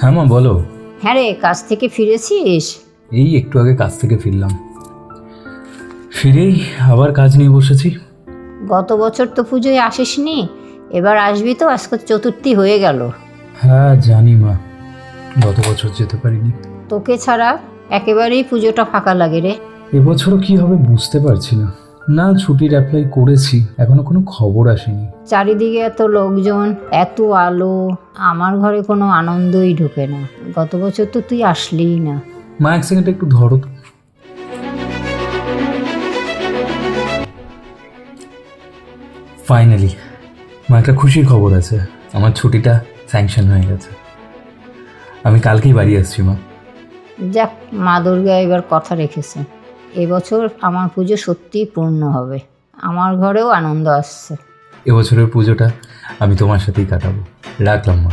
হ্যাঁ মা বলো। হ্যাঁ রে কাজ থেকে ফিরেছিস? এই একটু আগে কাজ থেকে ফিরলাম। ফিরেই আবার কাজ নিয়ে বসেছি। গত বছর তো পুজোয় আসিসনি এবার আসবি তো আজকে চতুর্থী হয়ে গেল। হ্যাঁ জানি মা গত বছর যেতে পারিনি। তোকে ছাড়া একেবারেই পুজোটা ফাঁকা লাগে রে। এবছরও কি হবে বুঝতে পারছি না। না ছুটির অ্যাপ্লাই করেছি এখনও কোনো খবর আসেনি। চারিদিকে এত লোকজন এত আলো আমার ঘরে কোনো আনন্দই ঢোকে না। গত বছর তো তুই আসলিই না। মা এক সেকেন্ড একটু ধরো। তো। ফাইনালি মা একটা খুশির খবর আছে। আমার ছুটিটা স্যাংশন হয়ে গেছে। আমি কালকেই বাড়ি আসছি মা। যাক, মা দুর্গা এবার কথা রেখেছে। এবছর আমার পুজো সত্যিই পূর্ণ হবে। আমার ঘরেও আনন্দ আসছে। এবছরের পুজোটা আমি তোমার সাথেই কাটাবো। রাখলাম মা।